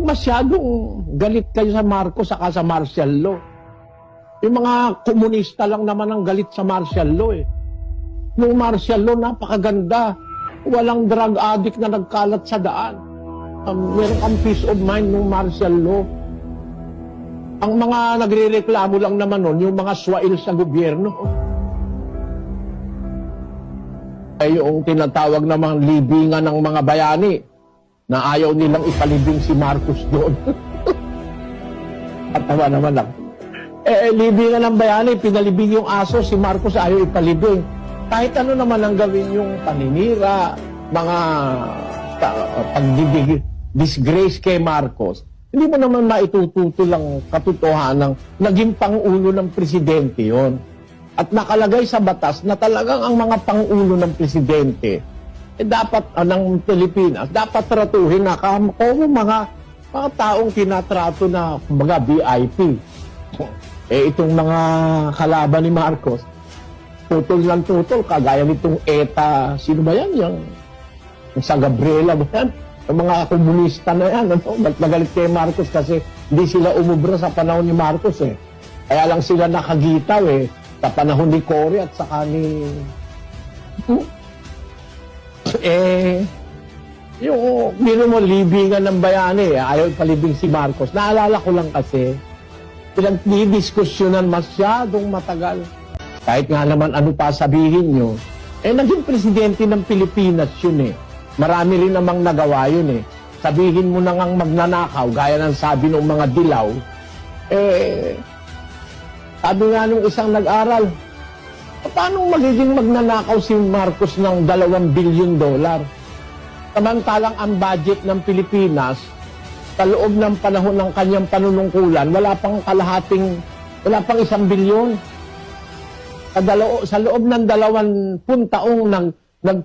Huwag masyadong galit kayo sa Marcos saka sa martial law. Yung mga komunista lang naman ang galit sa martial law eh. Yung martial law, napakaganda. Walang drug addict na nagkalat sa daan. Um, meron kang peace of mind ng martial law. Ang mga nagre-reklamo lang naman nun, yung mga swail sa gobyerno. Ay yung tinatawag namang libingan ng mga bayani na ayaw nilang ipalibing si Marcos doon. At tawa naman lang. Eh, libingan ng bayani, pinalibing yung aso, si Marcos ayaw ipalibing. Kahit ano naman ang gawin yung paninira, mga ta- pagdibig, disgrace kay Marcos, hindi mo naman maitututo lang katotohanan ng naging pangulo ng presidente yon. At nakalagay sa batas na talagang ang mga pangulo ng presidente eh, dapat ah, ng Pilipinas, dapat tratuhin na kam- como mga mga taong tinatrato na mga VIP. Eh itong mga kalaban ni Marcos, tutol lang tutol, kagaya nitong ETA, sino ba yan? Yung, yung sa Gabriela ba yan? Yung mga komunista na yan, ano? Magalit kay Marcos kasi hindi sila umubra sa panahon ni Marcos eh. Kaya lang sila nakagitaw eh, sa panahon ni Cory at saka ni... Eh, yung bino mo, libingan ng bayani, eh, ayaw palibing si Marcos. Naalala ko lang kasi, pinagdidiskusyonan masyadong matagal. Kahit nga naman ano pa sabihin nyo, eh naging presidente ng Pilipinas yun eh. Marami rin namang nagawa yun eh. Sabihin mo na ngang magnanakaw, gaya ng sabi ng mga dilaw, eh, sabi nga nung isang nag-aral, paano magiging magnanakaw si Marcos ng dalawang bilyon dolar? Samantalang ang budget ng Pilipinas, sa loob ng panahon ng kanyang panunungkulan, wala pang kalahating, wala pang isang bilyon. Sa, dalo, sa loob ng dalawan taong nag, nag